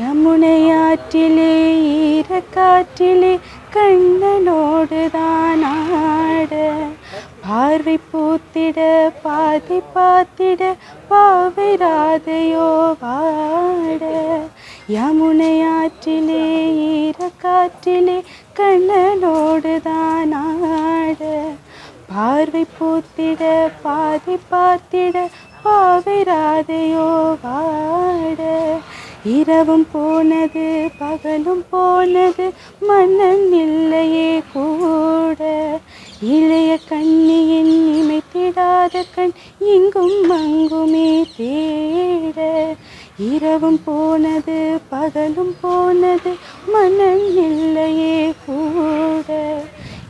யமுனையாற்றிலே ஈரக்காற்றிலே கண்ணனோடு தான் ஆட. பார்வை பூத்திட பாதி பார்த்திட பாவை ராதையோ வாட. யமுனையாற்றிலே ஈரக்காற்றிலே கண்ணனோடு தான் ஆட. பார்வை பூத்திட பாதி பார்த்திட பாவை ராதையோ வாட. இரவும் போனது பகலும் போனது மன்னன் இல்லையே கூட. இளைய கண்ணியின் இமைத்திடாத கண் இங்கும் அங்குமே தேட. இரவும் போனது பகலும் போனது மன்னன் இல்லையே கூட.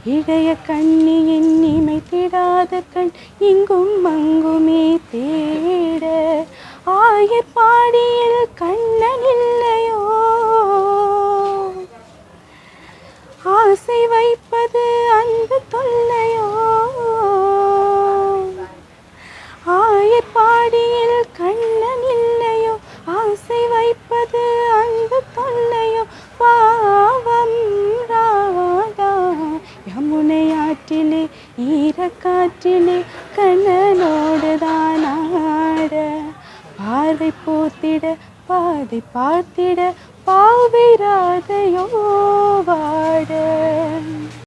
இளைய கண்ணியின் இமைத்திடாத கண் இங்கும் அங்குமே தேட. ஆயப்பாடியில் பாடியில் கண் ஆசை வைப்பது அன்பு தொல்லையோ ஆயப்பாடியில் கண்ணன் இல்லையோ ஆசை வைப்பது அன்பு தொல்லையோ? பாவம் ராதா யமுனை ஆற்றிலே ஈரக்காற்றிலே கண்ணனோடு தான் ஆட. பார்வை போத்திட பாதை பார்த்திட பாவை ராதையோ வாட.